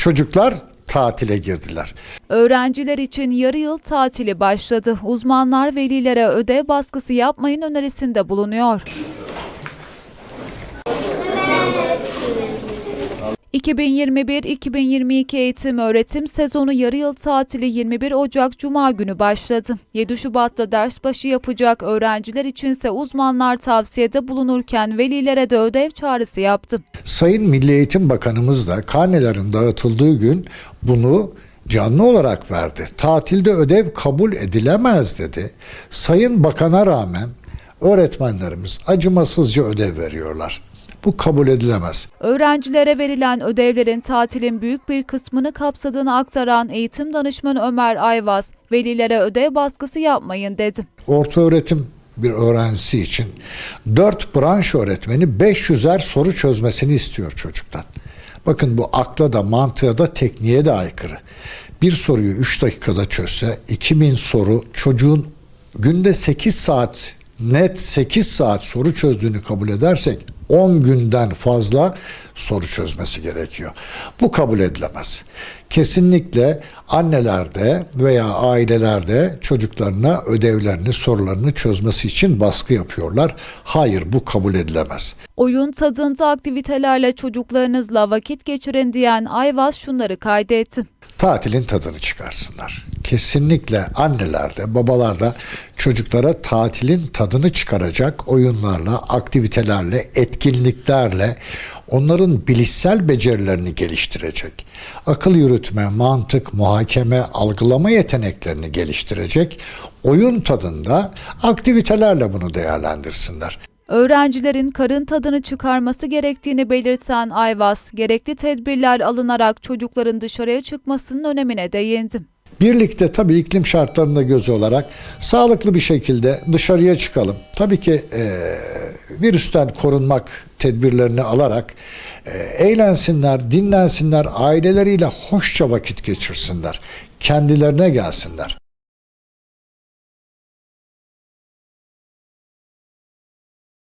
Çocuklar tatile girdiler. Öğrenciler için yarı yıl tatili başladı. Uzmanlar velilere ödev baskısı yapmayın önerisinde bulunuyor. 2021-2022 eğitim öğretim sezonu yarı yıl tatili 21 Ocak Cuma günü başladı. 7 Şubat'ta ders başı yapacak öğrenciler içinse uzmanlar tavsiyede bulunurken velilere de ödev çağrısı yaptı. Sayın Milli Eğitim Bakanımız da karnelerin dağıtıldığı gün bunu canlı olarak verdi. Tatilde ödev kabul edilemez dedi. Sayın Bakan'a rağmen öğretmenlerimiz acımasızca ödev veriyorlar. Bu kabul edilemez. Öğrencilere verilen ödevlerin tatilin büyük bir kısmını kapsadığını aktaran eğitim danışmanı Ömer Ayvaz, velilere ödev baskısı yapmayın dedi. Orta öğretim bir öğrencisi için 4 branş öğretmeni 500'er soru çözmesini istiyor çocuktan. Bakın bu akla da mantığa da tekniğe de aykırı. Bir soruyu 3 dakikada çözse 2000 soru çocuğun günde 8 saat net 8 saat soru çözdüğünü kabul edersek 10 günden fazla soru çözmesi gerekiyor. Bu kabul edilemez. Kesinlikle annelerde veya ailelerde çocuklarına ödevlerini, sorularını çözmesi için baskı yapıyorlar. Hayır bu kabul edilemez. Oyun tadında aktivitelerle çocuklarınızla vakit geçirin diyen Ayvaz şunları kaydetti. tatilin tadını çıkarsınlar. Kesinlikle anneler de babalar da çocuklara tatilin tadını çıkaracak oyunlarla, aktivitelerle, etkinliklerle onların bilişsel becerilerini geliştirecek. Akıl yürütme, mantık, muhakeme, algılama yeteneklerini geliştirecek. Oyun tadında aktivitelerle bunu değerlendirsinler. Öğrencilerin karın tadını çıkarması gerektiğini belirten Ayvaz, gerekli tedbirler alınarak çocukların dışarıya çıkmasının önemine değindi. Birlikte tabii iklim şartlarında göze olarak sağlıklı bir şekilde dışarıya çıkalım. Tabii ki e, virüsten korunmak tedbirlerini alarak e, eğlensinler, dinlensinler, aileleriyle hoşça vakit geçirsinler, kendilerine gelsinler.